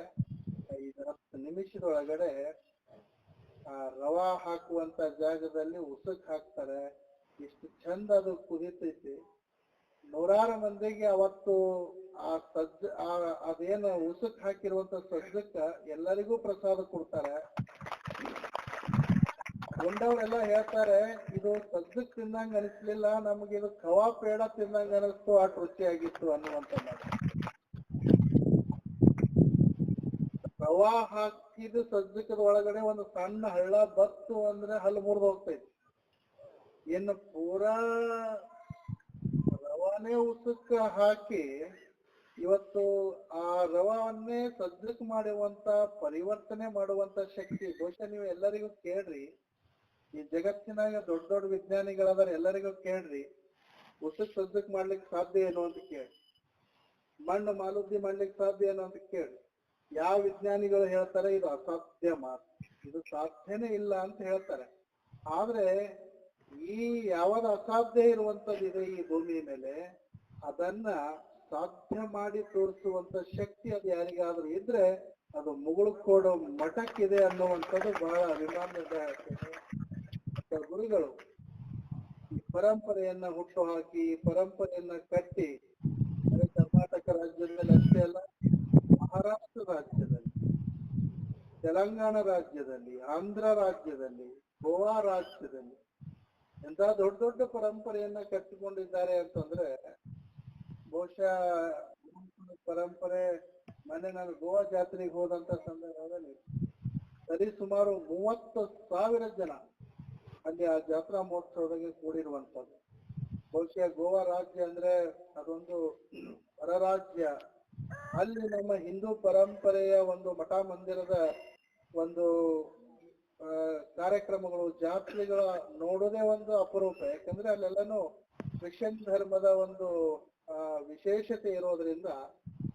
ಐದು ಹತ್ತು ನಿಮಿಷದ ಒಳಗಡೆ ಆ ರವಾ ಹಾಕುವಂತ ಜಾಗದಲ್ಲಿ ಉಸುಕ್ ಹಾಕ್ತಾರೆ. ಎಷ್ಟು ಚಂದ ಅದು ಕುದಿತೈತಿ. ನೂರಾರು ಮಂದಿಗೆ ಅವತ್ತು ಆ ಸಜ್ಜ, ಆ, ಅದೇನ ಉಸಕ್ ಹಾಕಿರುವಂತ ಸಜ್ಜಕ್ಕ ಎಲ್ಲರಿಗೂ ಪ್ರಸಾದ ಕೊಡ್ತಾರೆ. ಉಂಡವ್ರೆಲ್ಲ ಹೇಳ್ತಾರೆ, ಇದು ಸಜ್ಜಕ್ ತಿಂದಂಗ ಅನಿಸ್ಲಿಲ್ಲ, ನಮ್ಗೆ ಇದು ಕವಾ ಪೇಡ ತಿಂದಂಗ ಅನಿಸ್ತು ಅಟ್ ರುಚಿಯಾಗಿತ್ತು ಅನ್ನುವಂತ ರವಾ ಹಾಕಿದ ಸಜ್ಜಕದ ಒಳಗಡೆ ಒಂದು ಸಣ್ಣ ಹಳ್ಳ ಬತ್ತು ಅಂದ್ರೆ ಹಲ್ಲು ಮುರಿದು ಹೋಗ್ತೈತಿ. ಇನ್ನು ಪೂರಾ ರವಾನೆ ಉಸಕ್ಕ ಹಾಕಿ ಇವತ್ತು ಆ ರವಾವನ್ನೇ ಸಜ್ಜಕ್ ಮಾಡುವಂತ ಪರಿವರ್ತನೆ ಮಾಡುವಂತ ಶಕ್ತಿ, ಬಹುಶಃ ನೀವು ಎಲ್ಲರಿಗೂ ಕೇಳ್ರಿ. ಈ ಜಗತ್ತಿನಾಗ ದೊಡ್ಡ ದೊಡ್ಡ ವಿಜ್ಞಾನಿಗಳಾದ್ರೆ ಎಲ್ಲರಿಗೂ ಕೇಳ್ರಿ. ಉಸುಕ್ ಸಜ್ಜಕ್ ಮಾಡ್ಲಿಕ್ಕೆ ಸಾಧ್ಯ ಏನು ಅಂತ ಕೇಳಿ ಮಣ್ಣು ಮಾಲುದ್ದಿ ಮಾಡ್ಲಿಕ್ಕೆ ಸಾಧ್ಯ ಏನು ಅಂತ ಕೇಳಿ ಯಾವ ವಿಜ್ಞಾನಿಗಳು ಹೇಳ್ತಾರೆ ಇದು ಅಸಾಧ್ಯ ಮಾತು. ಇದು ಸಾಧ್ಯನೇ ಇಲ್ಲ ಅಂತ ಹೇಳ್ತಾರೆ. ಆದ್ರೆ ಈ ಯಾವಾಗ ಅಸಾಧ್ಯ ಇರುವಂತದ್ದು ಇದೆ ಈ ಭೂಮಿ ಮೇಲೆ, ಅದನ್ನ ಸಾಧ್ಯ ಮಾಡಿ ತೋರಿಸುವಂತ ಶಕ್ತಿ ಅದು ಯಾರಿಗಾದ್ರೂ ಇದ್ರೆ ಅದು ಮುಗುಳುಕೋಡು ಮಠಕ್ಕಿದೆ ಅನ್ನುವಂಥದ್ದು ಬಹಳ ಅಭಿಮಾನದ ಗುರುಗಳು ಈ ಪರಂಪರೆಯನ್ನ ಹುಟ್ಟು ಹಾಕಿ ಪರಂಪರೆಯನ್ನ ಕಟ್ಟಿ ಕರ್ನಾಟಕ ರಾಜ್ಯದಲ್ಲಿ ಅಷ್ಟೇ ಅಲ್ಲ ಮಹಾರಾಷ್ಟ್ರ ರಾಜ್ಯದಲ್ಲಿ, ತೆಲಂಗಾಣ ರಾಜ್ಯದಲ್ಲಿ, ಆಂಧ್ರ ರಾಜ್ಯದಲ್ಲಿ, ಗೋವಾ ರಾಜ್ಯದಲ್ಲಿ ಎಂತ ದೊಡ್ಡ ದೊಡ್ಡ ಪರಂಪರೆಯನ್ನ ಕಟ್ಟಿಕೊಂಡಿದ್ದಾರೆ ಅಂತಂದ್ರೆ, ಬಹುಶಃ ಪರಂಪರೆ ಮೊನ್ನೆ ನಾನು ಗೋವಾ ಜಾತ್ರೆಗೆ ಹೋದಂತ ಸಂದರ್ಭದಲ್ಲಿ ಸರಿ ಸುಮಾರು ಮೂವತ್ತು ಸಾವಿರ ಜನ ಅಲ್ಲಿ ಆ ಜಾತ್ರಾ ಮಹೋತ್ಸವದಾಗೆ ಕೂಡಿರುವಂತದ್ದು ಬಹುಶಃ ಗೋವಾ ರಾಜ್ಯ ಅಂದ್ರೆ ಅದೊಂದು ಹೊರ ರಾಜ್ಯ ಅಲ್ಲಿ ನಮ್ಮ ಹಿಂದೂ ಪರಂಪರೆಯ ಒಂದು ಮಠ ಮಂದಿರದ ಒಂದು ಕಾರ್ಯಕ್ರಮಗಳು, ಜಾತ್ರೆಗಳ ನೋಡೋದೇ ಒಂದು ಅಪರೂಪ. ಯಾಕಂದ್ರೆ ಅಲ್ಲೆಲ್ಲಾನು ಕ್ರಿಶ್ಚಿಯನ್ ಧರ್ಮದ ಒಂದು ವಿಶೇಷತೆ ಇರೋದ್ರಿಂದ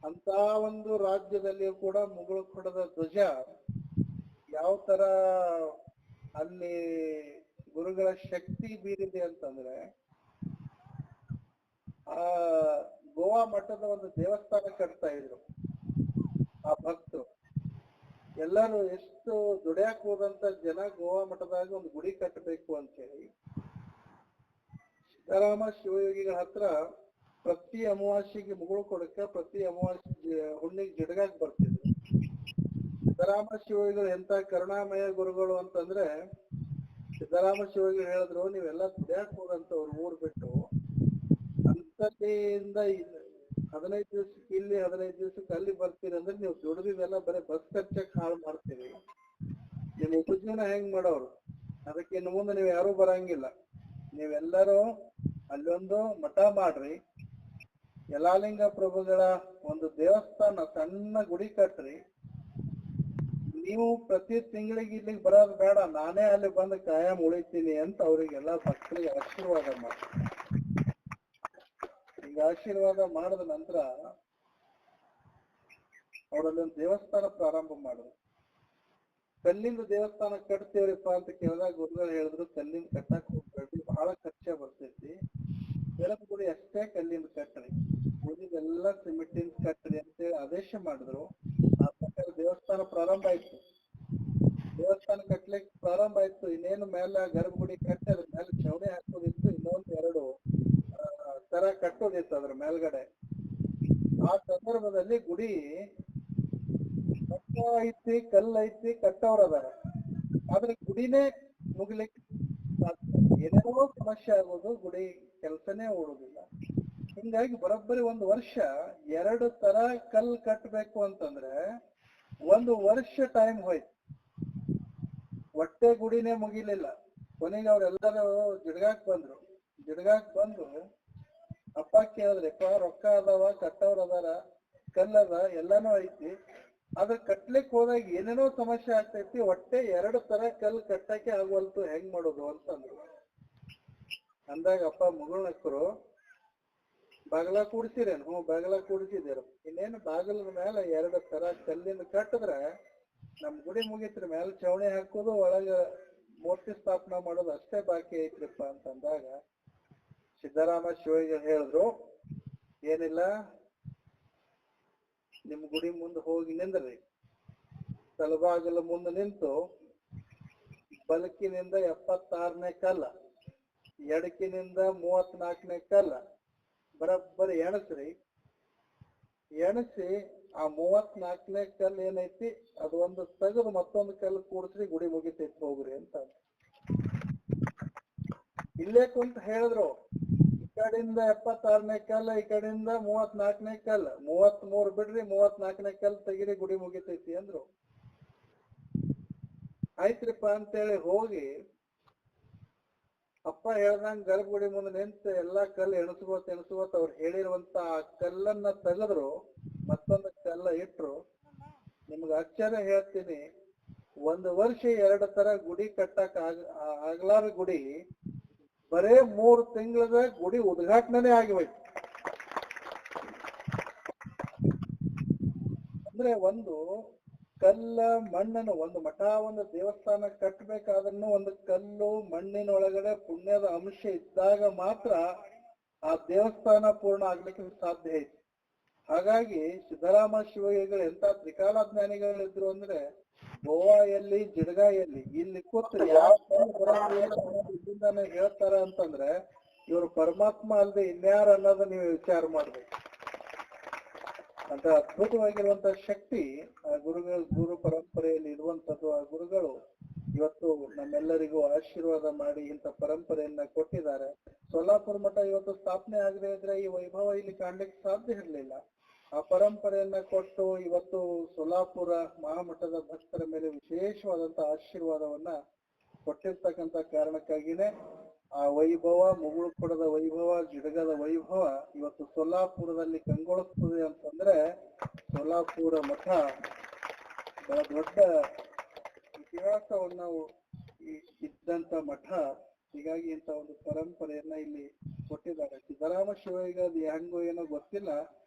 ಅಂತ ಒಂದು ರಾಜ್ಯದಲ್ಲಿಯೂ ಕೂಡ ಮುಗುಳು ಕೊಡದ ಧ್ವಜ ಯಾವ ತರ ಅಲ್ಲಿ ಗುರುಗಳ ಶಕ್ತಿ ಬೀರಿದೆ ಅಂತಂದ್ರೆ, ಆ ಗೋವಾ ಮಠದ ಒಂದು ದೇವಸ್ಥಾನ ಕಟ್ತಾ ಇದ್ರು. ಆ ಭಕ್ತರು. ಎಲ್ಲರೂ ಎಷ್ಟು ದುಡಿಯಾಕ್ ಹೋದಂತ ಜನ ಗೋವಾ ಮಠದಾಗ ಒಂದು ಗುಡಿ ಕಟ್ಟಬೇಕು ಅಂತ ಹೇಳಿ ಸಿದ್ದರಾಮ ಶಿವಯೋಗಿಗಳ ಹತ್ರ ಪ್ರತಿ ಅಮಾವಾಸ್ಯೆಗೆ ಮುಗುಳು ಕೊಡಕ ಪ್ರತಿ ಅಮಾವಾಸ್ಯೆ ಹುಣ್ಣಿಗೆ ಜಿಡಗಾಕ್ ಬರ್ತಿದ್ರು. ಸಿದ್ದರಾಮ ಶಿವಯೋಗಿಗಳು ಎಂತ ಕರುಣಾಮಯ ಗುರುಗಳು ಅಂತಂದ್ರೆ ಸಿದ್ದರಾಮ ಶಿವಯೋಗಿಗಳು ಹೇಳಿದ್ರು, ನೀವೆಲ್ಲ ದುಡಿಯಾಕ್ ಅವ್ರ ಊರ್ ಬಿಟ್ಟು ಇಲ್- ಹದಿನೈದು ದಿವಸಕ್ಕೆ ಇಲ್ಲಿ ಹದಿನೈದು ದಿವಸಕ್ಕೆ ಅಲ್ಲಿ ಬರ್ತೀರಿ ಅಂದ್ರೆ ನೀವು ದುಡಿದಿದೆಲ್ಲ ಬರೀ ಬಸ್ ಖರ್ಚಕ್ಕೆ ಹಾಳು ಮಾಡ್ತೀರಿ. ನಿಮ್ ಉಪಜೀವನ ಹೆಂಗ್ ಮಾಡೋರು? ಅದಕ್ಕೆ ಇನ್ನು ಮುಂದೆ ನೀವು ಯಾರು ಬರಂಗಿಲ್ಲ. ನೀವೆಲ್ಲರೂ ಅಲ್ಲೊಂದು ಮಠ ಮಾಡ್ರಿ. ಯಲಾಲಿಂಗ ಪ್ರಭುಗಳ ಒಂದು ದೇವಸ್ಥಾನ ಸಣ್ಣ ಗುಡಿ ಕಟ್ರಿ. ನೀವು ಪ್ರತಿ ತಿಂಗಳಿಗೆ ಇಲ್ಲಿಗೆ ಬರೋದು ಬೇಡ. ನಾನೇ ಅಲ್ಲಿ ಬಂದು ಕಾಯಂ ಉಳಿತೀನಿ ಅಂತ ಅವರಿಗೆಲ್ಲ ಭಕ್ತರಿಗೆ ಆಶೀರ್ವಾದ ಮಾಡಿ ಆಶೀರ್ವಾದ ಮಾಡಿದ ನಂತರ ಅವರಲ್ಲಿ ಒಂದು ದೇವಸ್ಥಾನ ಪ್ರಾರಂಭ ಮಾಡಿದ್ರು ಕಲ್ಲಿಂದ ದೇವಸ್ಥಾನ ಕಟ್ತೀವ್ರಿಪ್ಪ ಅಂತ ಕೇಳಿದಾಗ ಗುರುಗಳು ಹೇಳಿದ್ರು, ಕಲ್ಲಿಂದ ಕಟ್ಟಕ್ ಹೋಗ್ಬೇಡ್ರಿ, ಬಹಳ ಖರ್ಚ ಬರ್ತೈತಿ. ಕೂಡ ಅಷ್ಟೇ ಕಲ್ಲಿಂದ ಕಟ್ರಿ. ಉಳಿದೆಲ್ಲ ಸಿಮೆಂಟಿಂದ ಅಂತ ಅಂತೇಳಿ ಆದೇಶ ಮಾಡಿದ್ರು. ಆ ಪ್ರಕಾರ ದೇವಸ್ಥಾನ ಪ್ರಾರಂಭ ಆಯ್ತು. ದೇವಸ್ಥಾನ ಕಟ್ಲಿಕ್ಕೆ ಪ್ರಾರಂಭ ಆಯ್ತು. ಇನ್ನೇನು ಮೇಲೆ ಗರ್ಭಗುಡಿ ಕಟ್ಟಿ ಅದ್ರ ಮೇಲೆ ಚೌಡೆ ಹಾಕೋದಿತ್ತು, ಇನ್ನೊಂದ್ ಎರಡು ತರ ಕಟ್ಟೋದಿತ್ತು ಅದ್ರ ಮೇಲ್ಗಡೆ. ಆ ಸಂದರ್ಭದಲ್ಲಿ ಗುಡಿ ಕಟ್ಟ ಐತಿ, ಕಲ್ಲು ಐತಿ, ಕಟ್ಟವ್ರ ಅದಾರ. ಆದ್ರೆ ಗುಡಿನೇ ಮುಗಿಲಿಕ್ಕೆ ಏನೇನೋ ಸಮಸ್ಯೆ ಆಗೋದು, ಗುಡಿ ಕೆಲಸನೇ ಓಡೋದಿಲ್ಲ. ಹಿಂಗಾಗಿ ಬರೋಬ್ಬರಿ ಒಂದು ವರ್ಷ ಎರಡು ತರ ಕಲ್ ಕಟ್ಟಬೇಕು ಅಂತಂದ್ರೆ ಒಂದು ವರ್ಷ ಟೈಮ್ ಹೋಯ್ತು. ಒಟ್ಟೆ ಗುಡಿನೇ ಮುಗಿಲಿಲ್ಲ. ಕೊನೆಗೆ ಅವ್ರೆಲ್ಲರೂ ಜಿಡ್ಗಾಕ್ ಬಂದ್ರು. ಜಿಡ್ಗಾಕ್ ಬಂದು ಅಪ್ಪ ಕೇಳಿದ್ರಿಪ್ಪ ರೊಕ್ಕ ಅದಾವ, ಕಟ್ಟವ್ರ ಅದಾರ ಕಲ್ಲದ ಎಲ್ಲಾನು ಐತಿ. ಅದ್ರ ಕಟ್ಲಿಕ್ ಹೋದಾಗ ಏನೇನೋ ಸಮಸ್ಯೆ ಆಗ್ತೈತಿ, ಒಟ್ಟೆ ಎರಡು ತರ ಕಲ್ ಕಟ್ಟಕ್ಕೆ ಆಗವಲ್ತು ಹೆಂಗ್ ಮಾಡೋದು ಅಂತಂದ್ರು ಅಂದಾಗ ಅಪ್ಪ ಮುಗುಳ್ನಕ್ಕರು ಬಾಗಲ ಕೂಡ್ಸಿರೇನು? ಹ್ಞೂ, ಬಾಗಲ ಕೂಡ್ಸಿದಿರು. ಇನ್ನೇನು ಬಾಗಿಲದ ಮೇಲೆ ಎರಡು ತರ ಕಲ್ಲಿನ ಕಟ್ಟಿದ್ರೆ, ನಮ್ ಗುಡಿ ಮುಗಿತ್ರಿ ಮೇಲೆ ಚವಣಿ ಹಾಕೋದು ಒಳಗ ಮೂರ್ತಿ ಸ್ಥಾಪನಾ ಮಾಡೋದು ಅಷ್ಟೇ ಬಾಕಿ ಐತ್ರಿಪ್ಪ ಅಂತಂದಾಗ ಸಿದ್ದರಾಮ ಶಿವಯ್ಯ ಹೇಳಿದ್ರು, ಏನಿಲ್ಲ, ನಿಮ್ ಗುಡಿ ಮುಂದೆ ಹೋಗಿ ನಿಂದ್ರಿ. ತಲಬಾಗಿಲ ಮುಂದೆ ನಿಂತು, ಬಲಕಿನಿಂದ ಎಪ್ಪತ್ತಾರನೇ ಕಲ್ಲ, ಎಡಕಿನಿಂದ ಮೂವತ್ನಾಲ್ಕನೇ ಕಲ್ಲ, ಬರಬ್ಬರಿ ಎಣಸ್ರಿ. ಎಣಸಿ ಆ ಮೂವತ್ನಾಲ್ಕನೇ ಕಲ್ಲು ಏನೈತಿ, ಅದು ಒಂದು ತೆಗೆದು ಮತ್ತೊಂದು ಕಲ್ಲು ಕೂಡಿಸ್ರಿ ಗುಡಿ ಮುಗಿತೈತಿ ಹೋಗ್ರಿ ಅಂತ. ಇಲ್ಲೇ ಕುಂತ ಹೇಳಿದ್ರು. ಕಡೆಯಿಂದ ಎಪ್ಪತ್ತಾರನೇ ಕಲ್ಲ, ಈ ಕಡೆಯಿಂದ ಮೂವತ್ನಾಲ್ಕನೇ ಕಲ್ಲ. ಮೂವತ್ ಮೂರ್ ಬಿಡ್ರಿ, ಮೂವತ್ನಾಲ್ಕನೇ ಕಲ್ ತೆಗಿರಿ, ಗುಡಿ ಮುಗಿತೈತಿ ಅಂದ್ರು. ಆಯ್ತ್ರಿಪ್ಪ ಅಂತೇಳಿ ಹೋಗಿ ಅಪ್ಪ ಹೇಳ್ದಂಗ ಗರ್ಭಗುಡಿ ಮುಂದೆ ನಿಂತು ಎಲ್ಲಾ ಕಲ್ಲು ಎಣಸ್ಕೋತ ಎಣಸ್ಕೋತ ಅವ್ರು ಹೇಳಿರುವಂತ ಆ ಕಲ್ಲನ್ನ ತೆಗೆದ್ರು. ಮತ್ತೊಂದು ಕಲ್ಲ ಇಟ್ರು. ನಿಮ್ಗೆ ಆಶ್ಚರ್ಯ ಹೇಳ್ತೀನಿ. ಒಂದು ವರ್ಷ ಎರಡು ತರ ಗುಡಿ ಕಟ್ಟಕ್ ಆಗ ಆಗ್ಲಾರ ಗುಡಿ ಬರೇ ಮೂರ್ ತಿಂಗಳದ ಗುಡಿ ಉದ್ಘಾಟನೆ ಆಗಿವೆ ಅಂದ್ರೆ ಒಂದು ಕಲ್ಲ ಮಣ್ಣನ್ನು ಒಂದು ಮಠ, ಒಂದು ದೇವಸ್ಥಾನ ಕಟ್ಟಬೇಕಾದ್ರೂ ಒಂದು ಕಲ್ಲು ಮಣ್ಣಿನ ಒಳಗಡೆ ಪುಣ್ಯದ ಅಂಶ ಇದ್ದಾಗ ಮಾತ್ರ ಆ ದೇವಸ್ಥಾನ ಪೂರ್ಣ ಆಗ್ಲಿಕ್ಕೆ ಸಾಧ್ಯ ಐತಿ. ಹಾಗಾಗಿ ಸಿದ್ದರಾಮ ಶಿವಯ್ಯಗಳು ಎಂತ ತ್ರಿಕಾಲ ಜ್ಞಾನಿಗಳಿದ್ರು ಅಂದ್ರೆ ಗೋವಾ ಎಲ್ಲಿ ಜಿಡಗಾ ಎಲ್ಲಿ ಇಲ್ಲಿ ಕೂತು ಯಾವ ಹೇಳ್ತಾರ ಅಂತಂದ್ರೆ, ಇವ್ರು ಪರಮಾತ್ಮ ಅಲ್ಲದೆ ಇನ್ಯಾರ ಅನ್ನೋದು ನೀವು ವಿಚಾರ ಮಾಡ್ಬೇಕು. ಅಂತ ಅದ್ಭುತವಾಗಿರುವಂತ ಶಕ್ತಿ ಆ ಗುರುಗಳ, ಗುರು ಪರಂಪರೆಯಲ್ಲಿ ಇರುವಂತದ್ದು ಆ ಗುರುಗಳು ಇವತ್ತು ನಮ್ಮೆಲ್ಲರಿಗೂ ಆಶೀರ್ವಾದ ಮಾಡಿ ಇಂಥ ಪರಂಪರೆಯನ್ನ ಕೊಟ್ಟಿದ್ದಾರೆ. ಸೋಲಾಪುರ ಮಠ ಇವತ್ತು ಸ್ಥಾಪನೆ ಆಗದೆ ಇದ್ರೆ ಈ ವೈಭವ ಇಲ್ಲಿ ಕಾಣ್ಲಿಕ್ಕೆ ಸಾಧ್ಯ ಇರಲಿಲ್ಲ. ಆ ಪರಂಪರೆಯನ್ನ ಕೊಟ್ಟು ಇವತ್ತು ಸೊಲ್ಲಾಪುರ ಮಹಾಮಠದ ಭಕ್ತರ ಮೇಲೆ ವಿಶೇಷವಾದಂತ ಆಶೀರ್ವಾದವನ್ನ ಕೊಟ್ಟಿರ್ತಕ್ಕಂತ ಕಾರಣಕ್ಕಾಗಿನೇ ಆ ವೈಭವ, ಮುಗುಳುಕೊಡದ ವೈಭವ, ಜಿಡಗದ ವೈಭವ ಇವತ್ತು ಸೊಲ್ಲಾಪುರದಲ್ಲಿ ಕಂಗೊಳಿಸ್ತದೆ ಅಂತಂದ್ರೆ ಸೊಲ್ಲಾಪುರ ಮಠ ಬಹಳ ದೊಡ್ಡ ಇತಿಹಾಸವನ್ನ ಇದ್ದಂತ ಮಠ. ಹೀಗಾಗಿ ಇಂತ ಒಂದು ಪರಂಪರೆಯನ್ನ ಇಲ್ಲಿ ಕೊಟ್ಟಿದ್ದಾರೆ. ಸಿದ್ದರಾಮ ಶಿವಯ್ಯ ಹೆಂಗೋ ಏನೋ ಗೊತ್ತಿಲ್ಲ.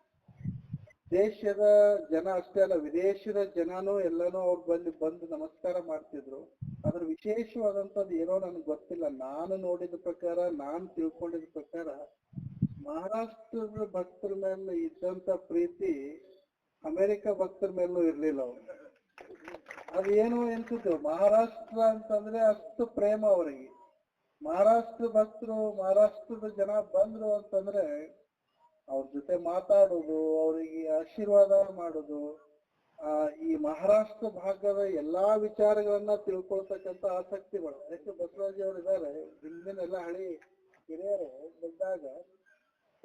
ದೇಶದ ಜನ ಅಷ್ಟೇ ಅಲ್ಲ, ವಿದೇಶದ ಜನನೂ ಎಲ್ಲಾನು ಅವ್ರು ಬಂದು ಬಂದು ನಮಸ್ಕಾರ ಮಾಡ್ತಿದ್ರು. ಅದ್ರ ವಿಶೇಷವಾದಂತದ್ ಏನೋ ನನಗೆ ಗೊತ್ತಿಲ್ಲ. ನಾನು ನೋಡಿದ ಪ್ರಕಾರ, ನಾನು ತಿಳ್ಕೊಂಡಿದ ಪ್ರಕಾರ ಮಹಾರಾಷ್ಟ್ರದ ಭಕ್ತರ ಮೇಲೆ ಇದ್ದಂತ ಪ್ರೀತಿ ಅಮೆರಿಕ ಭಕ್ತರ ಮೇಲೂ ಇರ್ಲಿಲ್ಲ ಅವ್ರು. ಅದು ಏನು ಎನ್ಸಿದ್ರು ಮಹಾರಾಷ್ಟ್ರ ಅಂತಂದ್ರೆ ಅಷ್ಟು ಪ್ರೇಮ ಅವರಿಗೆ. ಮಹಾರಾಷ್ಟ್ರ ಭಕ್ತರು, ಮಹಾರಾಷ್ಟ್ರದ ಜನ ಬಂದ್ರು ಅಂತಂದ್ರೆ ಅವ್ರ ಜೊತೆ ಮಾತಾಡುದು, ಅವರಿಗೆ ಆಶೀರ್ವಾದ ಮಾಡುದು, ಆ, ಈ ಮಹಾರಾಷ್ಟ್ರ ಭಾಗದ ಎಲ್ಲಾ ವಿಚಾರಗಳನ್ನ ತಿಳ್ಕೊಳ್ತಕ್ಕಂತ ಆಸಕ್ತಿ ಬಡ ಯಾಕೆ ಬಸವರಾಜ್ ಅವರು ಇದಾರೆ ಹಿಂದಿನ ಎಲ್ಲ ಹಳಿ ಹಿರಿಯರು ಬಂದಾಗ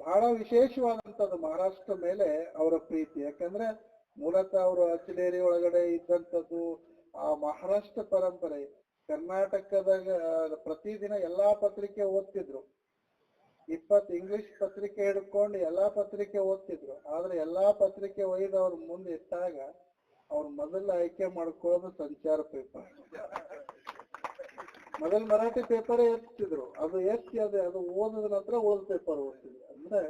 ಬಹಳ ವಿಶೇಷವಾದಂತದ್ದು ಮಹಾರಾಷ್ಟ್ರ ಮೇಲೆ ಅವರ ಪ್ರೀತಿ. ಯಾಕಂದ್ರೆ ಮೂಲತಃ ಅವರು ಅಚಲೇರಿ ಒಳಗಡೆ ಇದ್ದಂಥದ್ದು ಆ ಮಹಾರಾಷ್ಟ್ರ ಪರಂಪರೆ. ಕರ್ನಾಟಕದಾಗ, ಪ್ರತಿದಿನ ಎಲ್ಲಾ ಪತ್ರಿಕೆ ಓದ್ತಿದ್ರು. ಇಪ್ಪತ್ ಇಂಗ್ಲಿಷ್ ಪತ್ರಿಕೆ ಹಿಡ್ಕೊಂಡು ಎಲ್ಲಾ ಪತ್ರಿಕೆ ಓದ್ತಿದ್ರು. ಆದ್ರೆ ಎಲ್ಲಾ ಪತ್ರಿಕೆ ಒಯ್ದು ಅವ್ರ ಮುಂದೆ ಇಟ್ಟಾಗ ಅವ್ರು ಮೊದಲ ಆಯ್ಕೆ ಮಾಡ್ಕೊಳ್ಳೋದು ಸಂಚಾರ ಪೇಪರ್ ಮೊದಲ್ ಮರಾಠಿ ಪೇಪರೇ ಎತ್ತಿದ್ರು. ಅದು ಎತ್ತಿ ಅದು ಅದು ಓದಿದ ನಂತರ ಉಳಿದ ಪೇಪರ್ ಓದ್ತಿದ್ರು. ಅಂದ್ರೆ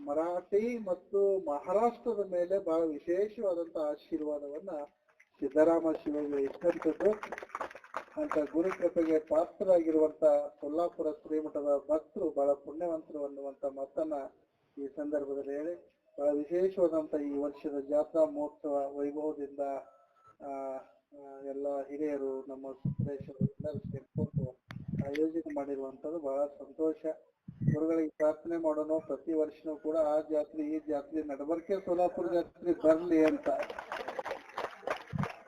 ಮರಾಠಿ ಮತ್ತು ಮಹಾರಾಷ್ಟ್ರದ ಮೇಲೆ ಬಹಳ ವಿಶೇಷವಾದಂತ ಆಶೀರ್ವಾದವನ್ನ ಸಿದ್ದರಾಮ ಶಿವಗಳು ಇಟ್ಟಂತದ್ದು ಅಂತ ಗುರು ಕೃಪೆಗೆ ಪಾತ್ರರಾಗಿರುವಂತ ಸೊಲ್ಲಾಪುರ ಶ್ರೀಮಠದ ಭಕ್ತರು ಬಹಳ ಪುಣ್ಯವಂತರು ಅನ್ನುವಂತ ಮಾತನ್ನ ಈ ಸಂದರ್ಭದಲ್ಲಿ ಹೇಳಿ, ಬಹಳ ವಿಶೇಷವಾದಂತ ಈ ವರ್ಷದ ಜಾತ್ರಾ ಮಹೋತ್ಸವ ವೈಭವದಿಂದ, ಆ ಎಲ್ಲ ಹಿರಿಯರು ನಮ್ಮ ಎಲ್ಲರೂ ಸೇರ್ಕೊಂಡು ಆಯೋಜನೆ ಮಾಡಿರುವಂತದ್ದು ಬಹಳ ಸಂತೋಷ. ಗುರುಗಳಿಗೆ ಪ್ರಾರ್ಥನೆ ಮಾಡೋಣ ಪ್ರತಿ ವರ್ಷನೂ ಕೂಡ ಆ ಜಾತ್ರೆ, ಈ ಜಾತ್ರೆ ನಡಬರ್ಕೆ, ಸೋಲಾಪುರ ಜಾತ್ರೆ ಬರ್ಲಿ ಅಂತ.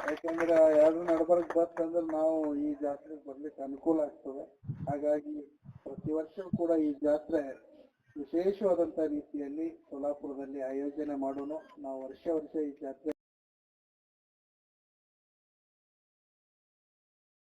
ಯಾಕಂದ್ರೆ ಯಾರು ನಡ್ಬರ್ಕ್ ಬಂತಂದ್ರೆ ನಾವು ಈ ಜಾತ್ರೆಗೆ ಬರ್ಲಿಕ್ಕೆ ಅನುಕೂಲ ಆಗ್ತದೆ. ಹಾಗಾಗಿ ಪ್ರತಿ ವರ್ಷ ಕೂಡ ಈ ಜಾತ್ರೆ ವಿಶೇಷವಾದಂತ ರೀತಿಯಲ್ಲಿ ಸೋಲಾಪುರದಲ್ಲಿ ಆಯೋಜನೆ ಮಾಡೋಣ ನಾವು ವರ್ಷ ವರ್ಷ ಈ ಜಾತ್ರೆ